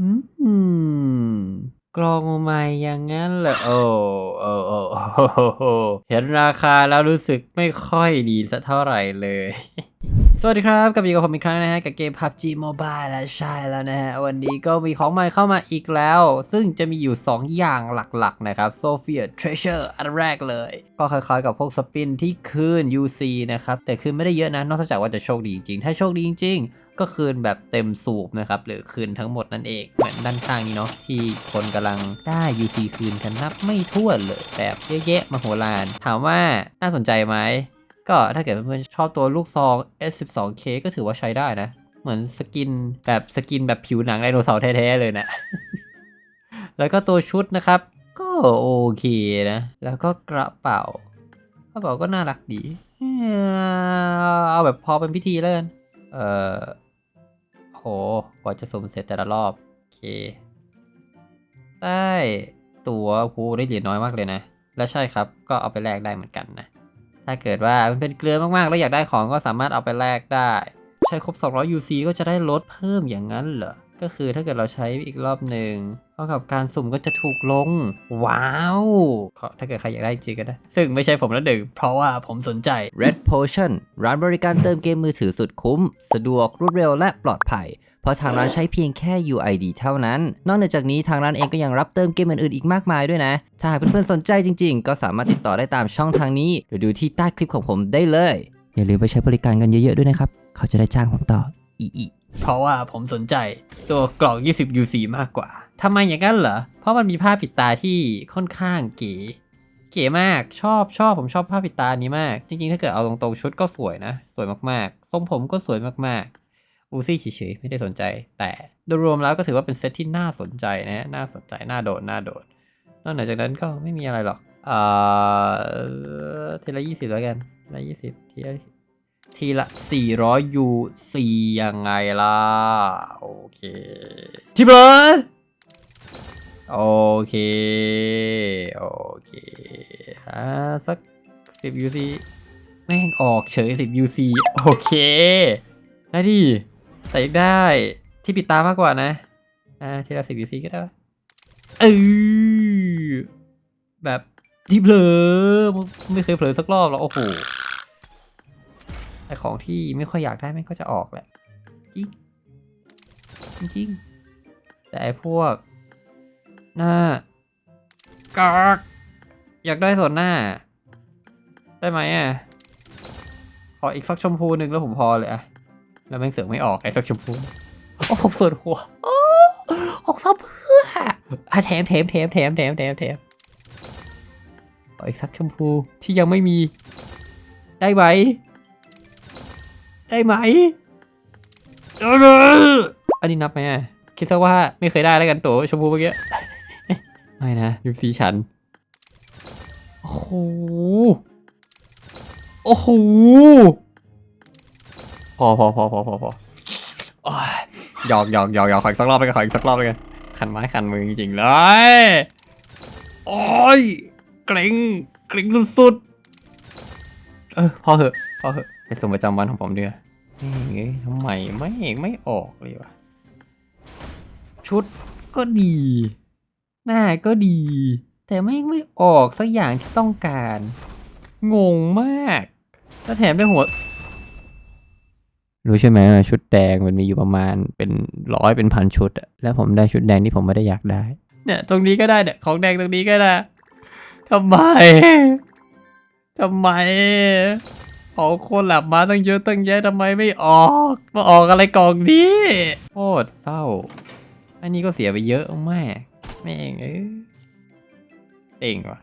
อืม กลองใหม่อย่างนั้นเหรอโอ้โอโอ้โอ้โอ้โอ้เห็นราคาแล้วรู้สึกไม่ค่อยดีสักเท่าไหร่เลย สวัสดีครับกับอยู่กับผมอีกครั้งนะฮะ กับเกม PUBG Mobile และใช่แล้วนะฮะ วันนี้ก็มีของใหม่เข้ามาอีกแล้ว ซึ่งจะมีอยู่ 2 อย่างหลักๆ นะครับ Sophia Treasure อันแรกเลย ก็คล้ายๆกับพวกสปินที่คืน UC นะครับ แต่คืนไม่ได้เยอะนะ นอกจากว่าจะโชคดีจริงๆถ้าโชคดีจริงๆก็คืนแบบเต็มสูบนะครับ หรือคืนทั้งหมดนั่นเอง เหมือนด้านข้างนี้เนาะที่คนกำลังได้ UC คืนกันนับไม่ถ้วนเลยแบบเยอะแยะมาโหฬารถามว่าน่าสนใจไหม ก็ถ้าเกิดเพื่อนๆชอบตัวลูกซอง S12K ก็ถือว่าใช้ได้นะ เหมือนสกินแบบสกินแบบผิวหนังไดโนเสาร์แท้ๆเลยนะ แล้วก็ตัวชุดนะครับ ก็โอเคนะ แล้วก็กระเป๋ากระเป๋าก็น่ารักดี เอาแบบพอเป็นพิธีแล้วกัน เออโหกว่าจะสมเสร็จแต่ละรอบ โอเค ได้ ตัวโหได้เหรียญน้อยมากเลยนะ และใช่ครับ ก็เอาไปแลกได้เหมือนกันนะ ถ้าเกิดว่ามันเป็นเกลือมากๆ แล้วอยากได้ของก็สามารถเอาไปแลกได้ ใช้ครบ 200 UC ก็จะได้ลดเพิ่มอย่างนั้นเหรอ ก็คือถ้าเกิดเราใช้อีกรอบหนึ่งเท่ากับการสุ่มก็จะถูกลง ว้าวถ้าเกิดใครอยากได้จริงก็ได้ ซึ่งไม่ใช่ผมแล้วหนึ่งเพราะว่าผมสนใจ Red Potion ร้านบริการเติมเกมมือถือสุดคุ้ม สะดวกรวดเร็วและปลอดภัยเพราะทางร้านใช้เพียงแค่ UID เท่านั้น นอกจากนี้ทางร้านเองก็ยังรับเติมเกมอื่นๆอีกมากมายด้วยนะ ถ้าหากเพื่อนๆสนใจจริง ๆ ก็สามารถติดต่อได้ตามช่องทางนี้ หรือดูที่ใต้คลิปของผมได้เลย อย่าลืมไปใช้บริการกันเยอะๆด้วยนะครับ เขาจะได้จ้างผมต่ออีอี เพราะว่าผมสนใจตัวกล่อง 20 UC มากกว่าทำไมอย่างนั้นเหรอ เพราะมันมีผ้าปิดตาที่ค่อนข้างเก๋ เก๋มากชอบชอบผมชอบผ้าปิดตานี้มาก จริงๆ ถ้าเกิดเอาตรงๆชุดก็สวยนะ สวยมากๆ ทรงผมก็สวยมากๆ อูซี่เฉยๆ ไม่ได้สนใจ แต่โดยรวมแล้วก็ถือว่าเป็นเซตที่น่าสนใจนะ น่าสนใจ น่าโดด น่าโดด นอกจากนั้นก็ไม่มีอะไรหรอกอ่าทีละยี่สิบแล้วกันเทละยี่สิบทีละ ทีละสี่ร้อยยูสี่ยังไงล่ะ โอเคทิปเลยโอเค โอเคอ่าสักสิบยูซีแม่งออกเฉยสิบยูซีโอเค ได้ดิใส่อีกได้ที่ปิดตามากกว่านะ อ่า ทีละสิบยูซีก็ได้ปะเออแบบที่เผลอไม่เคยเผลอสักรอบหรอกโอ้โห ไอของที่ไม่ค่อยอยากได้แม่งก็จะออกแหละ จริงจริงแต่ไอพวก หน้ากากอยากได้ส่วนหน้า ได้ไหมอะ ขออีกสักชมพูหนึ่งแล้วผมพอเลยอะแล้วแม่งเสือกไม่ออกไอ้สักชมพูโอ้ผมส่วนหัวโอ้ออกซับเพื่ออะแถมแถมแถมแถมแถมแถมแถมขออีกสักชมพูที่ยังไม่มี ได้ไหม ได้ไหมเอออันนี้นับไหมอะคิดซะว่าไม่เคยได้แล้วกันตัวชมพูเมื่อกี้ไม่นะยูซีฉัน โอ้โห โอ้โห พอพอพอพอพอพอโอ้ยหยอกหยอกหยอกหยอกขออีกสักรอบไปกันขออีกสักรอบไปกันคันไม้คันมือจริงๆเลย โอ้ย เกร็งเกร็งสุดๆ เออพอเหอะพอเหอะ ไปสมประจำวันของผมเดือแม่งเอ้ยทำไมไม่ไม่ออกเลยวะ ชุดก็ดี หน้าก็ดี แต่ไม่ไม่ออกสักอย่างที่ต้องการ งงมาก แล้วแถมได้หัว รู้ใช่ไหมว่าชุดแดงมันมีอยู่ประมาณเป็นร้อยเป็นพันชุดอะแล้วผมได้ชุดแดงที่ผมไม่ได้อยากได้ เนี่ยตรงนี้ก็ได้เนี่ยของแดงตรงนี้ก็ได้ทำไมทำไม ของคนหลับมาตั้งเยอะตั้งแยะทำไมไม่ออก มาออกอะไรกล่องนี้โคตรเศร้า อันนี้ก็เสียไปเยอะมากแม่งเอ้ยเองว่ะ